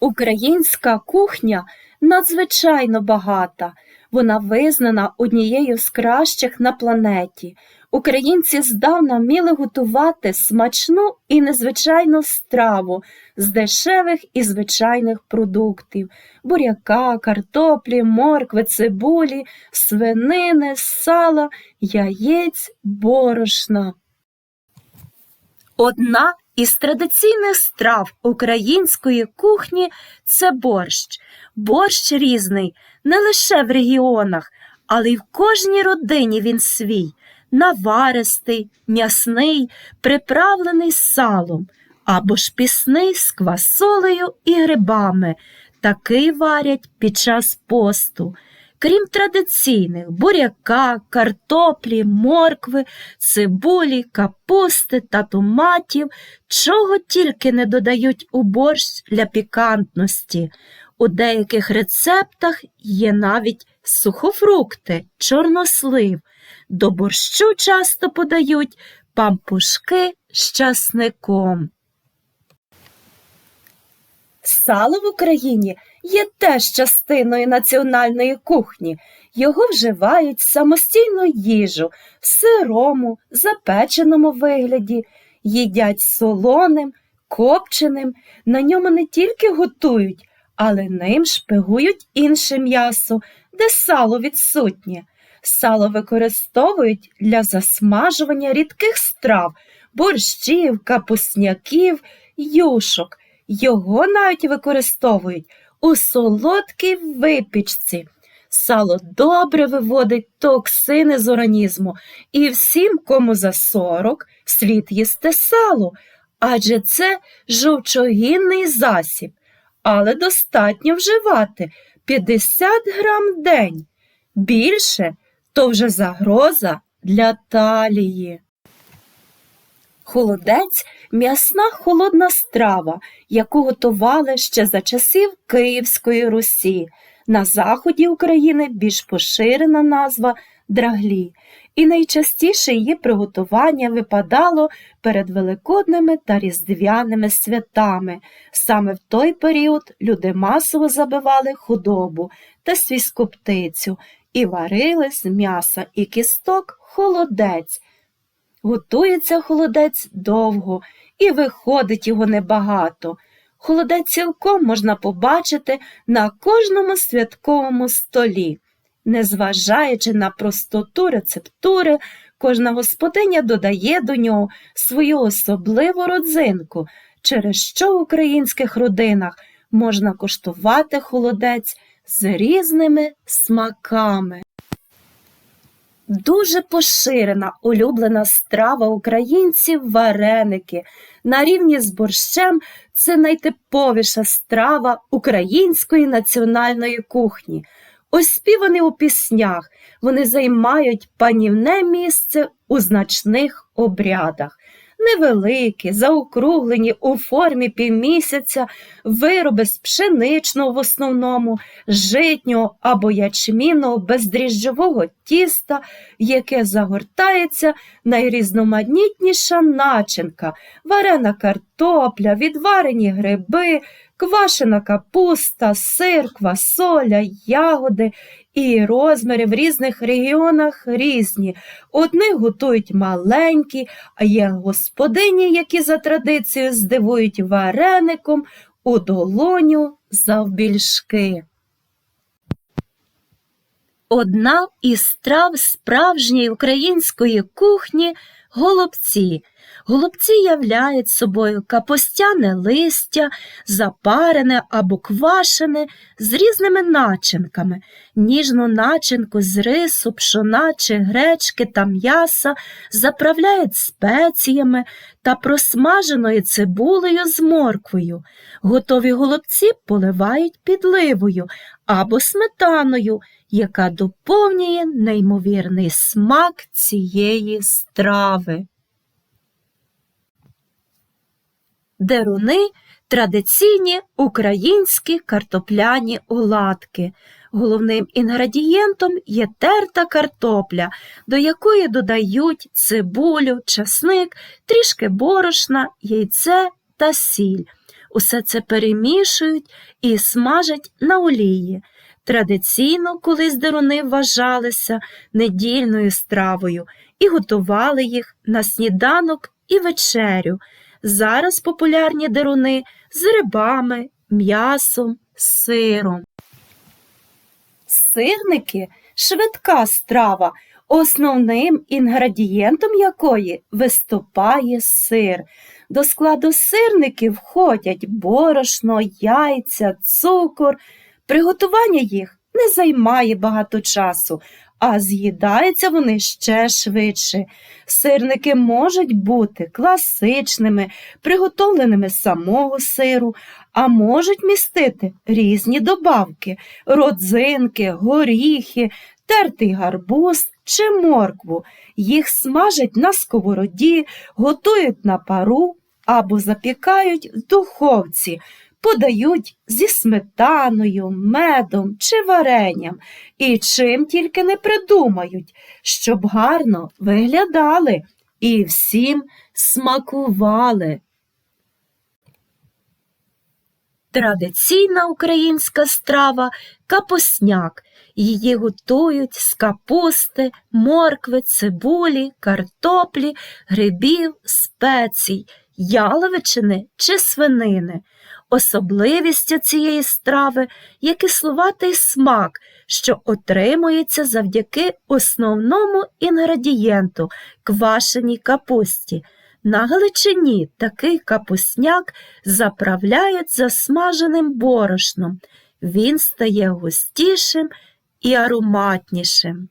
Українська кухня надзвичайно багата. Вона визнана однією з кращих на планеті. Українці здавна вміли готувати смачну і незвичайну страву з дешевих і звичайних продуктів буряка, картоплі, моркви, цибулі, свинини, сала, яєць, борошна. Одна із традиційних страв української кухні це борщ. Борщ різний не лише в регіонах, але й в кожній родині він свій, наваристий, м'ясний, приправлений салом, або ж пісний з квасолею і грибами. Такий варять під час посту. Крім традиційних буряка, картоплі, моркви, цибулі, капусти та томатів, чого тільки не додають у борщ для пікантності. У деяких рецептах є навіть сухофрукти, чорнослив. До борщу часто подають пампушки з часником. Сало в Україні є теж частиною національної кухні. Його вживають самостійну їжу, в сирому, запеченому вигляді, їдять солоним, копченим. На ньому не тільки готують, але ним шпигують інше м'ясо, де сало відсутнє. Сало використовують для засмажування рідких страв, борщів, капусняків, юшок. Його навіть використовують у солодкій випічці. Сало добре виводить токсини з організму, і всім, кому за 40, слід їсти сало, адже це жовчогінний засіб, але достатньо вживати 50 грам день. Більше то вже загроза для талії. Холодець м'ясна холодна страва, яку готували ще за часів Київської Русі. На заході України більш поширена назва драглі, і найчастіше її приготування випадало перед великодними та різдвяними святами. Саме в той період люди масово забивали худобу та свійську птицю і варили з м'яса і кісток холодець. Готується холодець довго і виходить його небагато. Холодець цілком можна побачити на кожному святковому столі. Незважаючи на простоту рецептури, кожна господиня додає до нього свою особливу родзинку, через що в українських родинах можна коштувати холодець з різними смаками. Дуже поширена улюблена страва українців вареники. На рівні з борщем це найтиповіша страва української національної кухні. Оспівані у піснях, вони займають панівне місце у значних обрядах. Невеликі, заокруглені у формі півмісяця, вироби з пшеничного в основному, житнього або ячмінного бездріжджового тіста, яке загортається найрізноманітніша начинка, варена картопля, відварені гриби, квашена капуста, сир, квасоля, ягоди і розміри в різних регіонах різні. Одних готують маленькі, а є господині, які за традицією здивують вареником у долоню завбільшки. Одна із страв справжньої української кухні голубці. Голубці являють собою капустяне листя, запарене або квашене з різними начинками, ніжну начинку з рису, пшона чи гречки та м'яса заправляють спеціями та просмаженою цибулею з морквою. Готові голубці поливають підливою або сметаною, яка доповнює неймовірний смак цієї страви. Деруни традиційні українські картопляні оладки. Головним інгредієнтом є терта картопля, до якої додають цибулю, часник, трішки борошна, яйце та сіль. Усе це перемішують і смажать на олії. Традиційно колись деруни вважалися недільною стравою і готували їх на сніданок і вечерю. Зараз популярні деруни з рибами, м'ясом, сиром. Сирники швидка страва, основним інгредієнтом якої виступає сир. До складу сирників входять борошно, яйця, цукор. Приготування їх не займає багато часу, а з'їдаються вони ще швидше. Сирники можуть бути класичними, приготовленими з самого сиру, а можуть містити різні добавки – родзинки, горіхи, тертий гарбуз чи моркву. Їх смажать на сковороді, готують на пару або запікають в духовці, подають зі сметаною, медом чи варенням, і чим тільки не придумають, щоб гарно виглядали і всім смакували. Традиційна українська страва капусняк. Її готують з капусти, моркви, цибулі, картоплі, грибів, спецій, яловичини чи свинини. Особливістю цієї страви є кислуватий смак, що отримується завдяки основному інгредієнту квашеній капусті. На Галичині такий капусняк заправляють засмаженим борошном. Він стає густішим і ароматнішим.